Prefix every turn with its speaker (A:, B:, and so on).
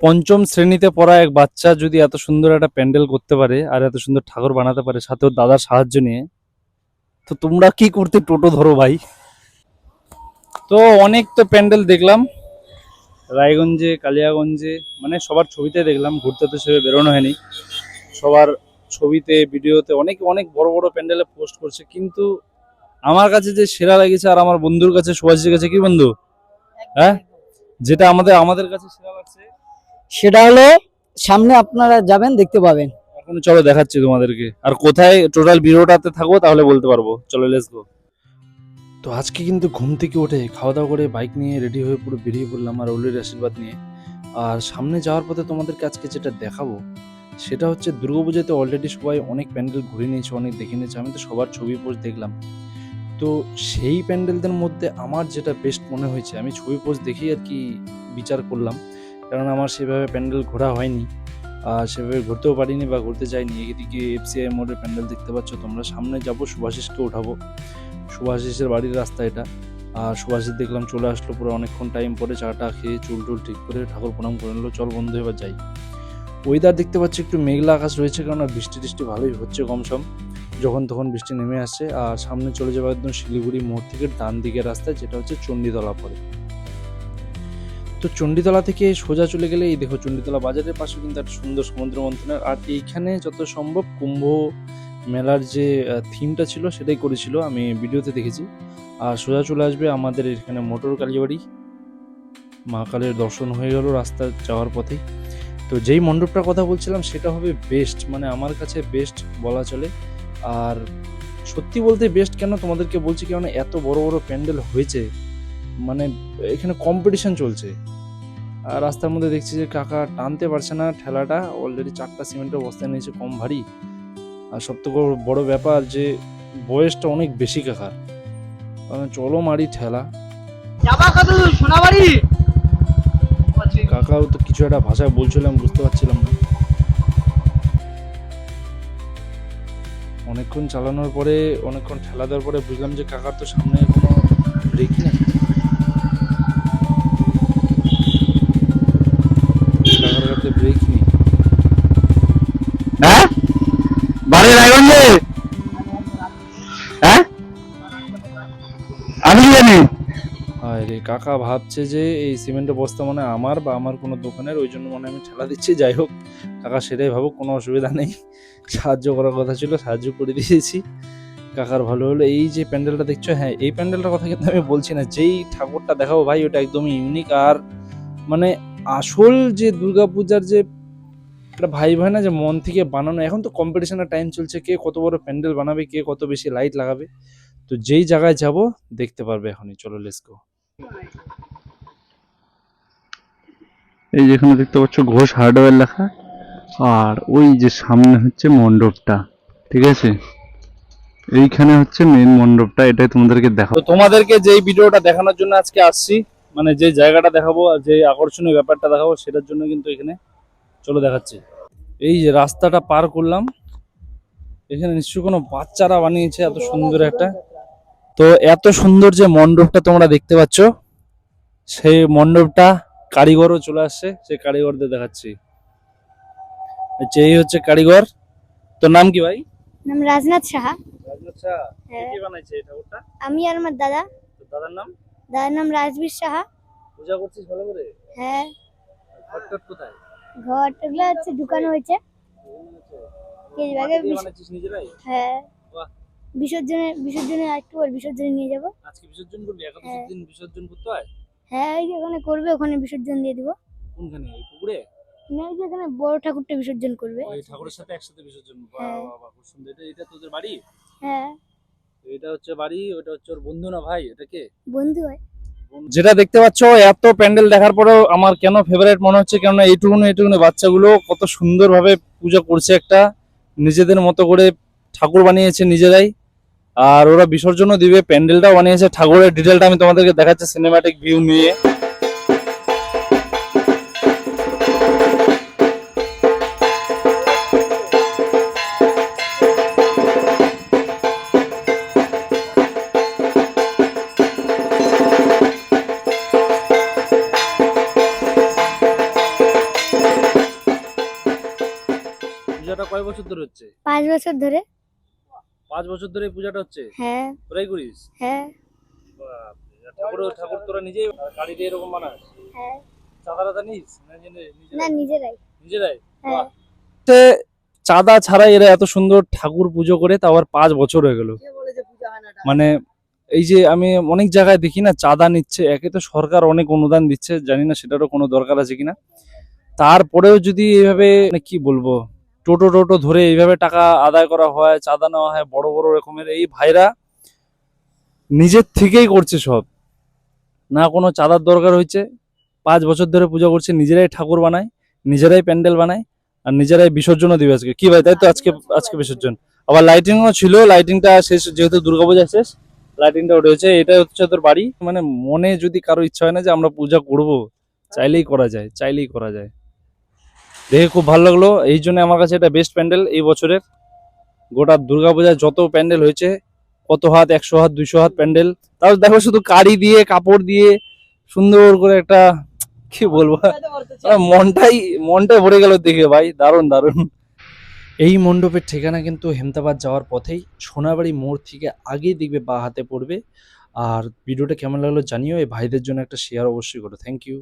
A: পঞ্চম শ্রেণীতে পড়া এক বাচ্চা যদি এত সুন্দর একটা প্যান্ডেল করতে পারে আর এত সুন্দর ঠাকুর বানাতে পারে সাথে দাদার সাহায্য নিয়ে তো তোমরা কি করতে টোটো ধরো ভাই? তো অনেক তো প্যান্ডেল দেখলাম। রায়গঞ্জে কালিয়াগঞ্জে মানে সবার ছবিতে দেখলাম ঘুরতে তো সেভাবে বেরোনো হয়নি। সবার ছবিতে ভিডিওতে অনেক অনেক বড় বড় প্যান্ডেলে পোস্ট করছে কিন্তু আমার কাছে যে সেরা লেগেছে আর আমার বন্ধুর কাছে সুভাষের কাছে কি বন্ধু? হ্যাঁ? যেটা আমাদের আমাদের কাছে সেরা লাগছে
B: সেটা হলো সামনে আপনারা যাবেন দেখতে পাবেন।
A: এখন চলো দেখাচ্ছি তোমাদেরকে। আর কোথায় টোটাল ভিডিওটাতে থাকব তাহলে বলতে পারব। চলো লেটস গো তো আজকে কিন্তু ঘুম থেকে উঠে খাওয়া দাওয়া করে বাইক নিয়ে রেডি হয়ে পুরো বেরিয়ে পড়লাম আর ওলির আশীর্বাদ নিয়ে। আর সামনে যাওয়ার পথে তোমাদেরকে আজকে যেটা দেখাবো সেটা হচ্ছে দুর্গাপূজাতে অলরেডি সবাই অনেক প্যান্ডেল ঘুরে নিয়েছে অনেক দেখে নিয়েছে। আমি তো সবার ছবি পোস্ট দেখলাম। তো সেই প্যান্ডেলদের মধ্যে আমার যেটা বেস্ট মনে হয়েছে আমি ছবি পোস্ট দেখেই আর কি বিচার করলাম। কারণ আমার সেভাবে প্যান্ডেল ঘোরা হয়নি সেভাবে ঘুরতেও পারিনি বা ঘুরতে যাইনি। এদিকে এফসিআই মোড়ের প্যান্ডেল দেখতে পাচ্ছ তোমরা, সামনে যাব, সুভাষিসকে উঠাবো। সুভাষিসের বাড়ির রাস্তা এটা। আর সুভাষিস দেখলাম চলে আসলো পুরো অনেকক্ষণ টাইম পরে চাটা খেয়ে চুল টুল ঠিক করে ঠাকুর প্রণাম করে নিলো। চল বন্ধু, এবার যাই। ওয়েদার দেখতে পাচ্ছি একটু মেঘলা আকাশ রয়েছে কারণ বৃষ্টি টিষ্টি ভালোই হচ্ছে কম সম। যখন তখন বৃষ্টি নেমে আসছে আর সামনে চলে যাব একদম শিলিগুড়ি মোড় থেকে ডান দিকের রাস্তায়, যেটা হচ্ছে চণ্ডীতলা পড়ে তো চণ্ডীতলা থেকে সোজা চলে গেলে এই দেখো চণ্ডীতলা বাজারের পাশে কিন্তু একটা সুন্দর সমুদ্র মন্থনের আর এইখানে যত সম্ভব কুম্ভ মেলার যে থিমটা ছিল সেটাই করেছিল, আমি ভিডিওতে দেখেছি। আর সোজা চলে আসবে আমাদের এখানে মোটর কালীবাড়ি। মা কালের দর্শন হয়ে গেল রাস্তা যাওয়ার পথেই। তো যেই মণ্ডপটার কথা বলছিলাম সেটা হবে বেস্ট মানে আমার কাছে বেস্ট বলা চলে। আর সত্যি বলতে বেস্ট কেন তোমাদেরকে বলছি কেন এত বড় বড় প্যান্ডেল হয়েছে মানে এখানে কম্পিটিশন চলছে। রাস্তার মধ্যে দেখছি যে কাকা টানতে পারছে না ঠেলাটা। অলরেডি চারটা সিমেন্টের বস্তায় নিয়েছে কম ভারী। আর সব থেকে বড় ব্যাপার যে বয়সটা অনেক বেশি কাকার। কারণ চলো মারি ঠেলা।
B: সোনাবাড়ি!
A: কাকাও তো কিছু একটা ভাষায় বলছিলাম বুঝতে পারছিলাম না। অনেকক্ষণ চালানোর পরে অনেকক্ষণ ঠেলা দেওয়ার পরে বুঝলাম যে কাকার তো সামনে কোনো ব্রেক নেই।
C: বাড়ি রায়গঞ্জে। হ্যাঁ? আমি জানি?
A: আরে কাকা ভাবছে যে এই সিমেন্টের বস্তা মানে আমার বা আমার কোনো দোকানের, ওই জন্য মনে আমি ঠেলা দিচ্ছি। যাই হোক, কাকা সেটাই ভাবুক, কোনো অসুবিধা নেই। সাহায্য করার কথা ছিল, সাহায্য করে দিয়েছি। কাকার ভালো হলো। এই যে প্যান্ডেলটা দেখছ হ্যাঁ এই প্যান্ডেলটার কথা কিন্তু আমি বলছি না। যেই ঠাকুরটা দেখাবো ভাই, ওটা একদমই ইউনিক আর মানে আসল যে দুর্গাপূজার যে একটা ভাই ভাই না যে মন থেকে বানানো। এখন তো কম্পিটিশনের টাইম চলছে কে কত বড় প্যান্ডেল বানাবে কে কত বেশি লাইট লাগাবে। তো যেই জায়গায় যাব দেখতে পারবে এখনই। চলো লেটস গো
C: এই যেখানে দেখতে পাচ্ছ ঘোষ হার্ডওয়্যার লেখা আর ওই যে সামনে হচ্ছে মণ্ডপটা ঠিক আছে? এইখানে হচ্ছে মেন মণ্ডপটা এটাই তোমাদেরকে দেখাবো
A: তো তোমাদেরকে যেই ভিডিওটা দেখানোর জন্য আজকে আসছি মানে যে জায়গাটা দেখাবো আর যে আকর্ষণীয় ব্যাপারটা দেখাবো সেটার জন্য কিন্তু এখানে চলো দেখাচ্ছি। এই যে রাস্তাটা পার করলাম এখানে নিশ্চয়ই কোনো বাচ্চারা বানিয়েছে এত সুন্দর একটা। তো এত সুন্দর যে মণ্ডপটা তোমরা দেখতে পাচ্ছ সেই মণ্ডপটা কারিগরও চলে আসছে সেই কারিগরদের দেখাচ্ছি। আচ্ছা, এই হচ্ছে কারিগর। তোর নাম কি ভাই?
D: নাম রাজনাথ সাহা।
A: আচ্ছা
D: হ্যাঁ।
A: কে বানাইছে এই ঠাকুরটা?
D: আমি আর আমার দাদা।
A: তোর দাদার নাম?
D: দাদার নাম রাজবীর সাহা।
A: পূজা করছিস ভালো করে?
D: হ্যাঁ।
A: ঘরটট কোথায়?
D: ঘরগুলো হচ্ছে ঢুকানো হয়েছে। হ্যাঁ।
A: বাহ।
D: বিসর্জনে বিসর্জনে একটু পর বিসর্জনে নিয়ে যাব।
A: আজকে বিসর্জন করবি? একাদশ
D: হ্যাঁ।
A: দিন বিসর্জন করতে হয়?
D: হ্যাঁ যে ওখানে করবে ওখানে বিসর্জন দিয়ে দিব।
A: কোনখানে? এই পুকুরে?
D: না এখানে বড় ঠাকুরটা বিসর্জন করবে।
A: ওই ঠাকুরের সাথে একসাথে বিসর্জন
D: হ্যাঁ।
A: খুব সুন্দর। এটা এটা তোদের বাড়ি?
D: হ্যাঁ।
A: এটা হচ্ছে বাড়ি ওটা হচ্ছে ওর বন্ধু না ভাই? এটা কে?
D: বন্ধু হয়।
A: যেটা দেখতে পাচ্ছ এত প্যান্ডেল দেখার পরেও আমার কেন ফেভারিট মনে হচ্ছে, কেননা এইটুকুনি এইটুকুনি বাচ্চাগুলো কত সুন্দরভাবে পূজা করছে একটা, নিজেদের মতো করে ঠাকুর বানিয়েছে নিজেরাই। আর ওরা বিসর্জনও দিবে, প্যান্ডেলটাও বানিয়েছে। ঠাকুরের ডিটেলটা আমি তোমাদেরকে দেখাচ্ছি সিনেমাটিক ভিউ নিয়ে। কয় বছর ধরে হচ্ছে?
D: পাঁচ বছর ধরে।
A: পাঁচ বছর ধরে পূজাটা হচ্ছে?
D: হ্যাঁ।
A: তোরাই করিস
D: হ্যাঁ।
A: ঠাকুর ঠাকুর তোরা নিজেই গাড়িতে এরকম বানাস
D: হ্যাঁ।
A: চাঁদা টাদা নিস? না নিজে-
D: না
A: নিজেরাই?
D: নিজেরাই? হ্যাঁ।
A: চাঁদা ছাড়াই এরা এত সুন্দর ঠাকুর পুজো করে তা আবার পাঁচ বছর হয়ে গেল। মানে এই যে আমি অনেক জায়গায় দেখি না চাঁদা নিচ্ছে একে তো সরকার অনেক অনুদান দিচ্ছে জানি না সেটারও কোনো দরকার আছে কিনা। তারপরেও যদি এইভাবে মানে কি বলব? টোটো টোটো ধরে এইভাবে টাকা আদায় করা হয়, চাঁদা নেওয়া হয়, বড় বড় রকমের। এই ভাইরা নিজের থেকেই করছে সব। না কোনো চাঁদার দরকার হয়েছে। পাঁচ বছর ধরে পূজা করছে, নিজেরাই ঠাকুর বানায়, নিজেরাই প্যান্ডেল বানায়, আর নিজেরাই বিসর্জনও দিবে আজকে। কি ভাই, তাই তো আজকে আজকে বিসর্জন? আবার লাইটিংও ছিল লাইটিংটা শেষ, যেহেতু দুর্গাপূজা শেষ লাইটিংটা হয়েছে এটা হচ্ছে তোর বাড়ি। মানে মনে যদি কারও ইচ্ছা হয় না যে আমরা পূজা করব, চাইলেই করা যায়, চাইলেই করা যায়। দেখে খুব ভালো লাগল। এই জন্য আমার কাছে এটা বেস্ট প্যান্ডেল এই বছরের। গোটা দুর্গাপূজায় যত প্যান্ডেল হয়েছে, কত হাত, একশো হাত, দুইশো হাত প্যান্ডেল, তাও দেখো শুধু কারি দিয়ে, কাপড় দিয়ে, সুন্দর করে একটা, কি বলব? মানে মনটাই মনটাই ভরে গেল দেখে ভাই, দারুণ দারুণ। এই মণ্ডপের ঠিকানা কিন্তু হেমতাবাদ যাওয়ার পথেই সোনাবাড়ি মোড় থেকে আগেই দেখবে বা হাতে পড়বে। আর ভিডিওটা কেমন লাগল জানিও, এই ভাইদের জন্য একটা শেয়ার অবশ্যই করো। Thank you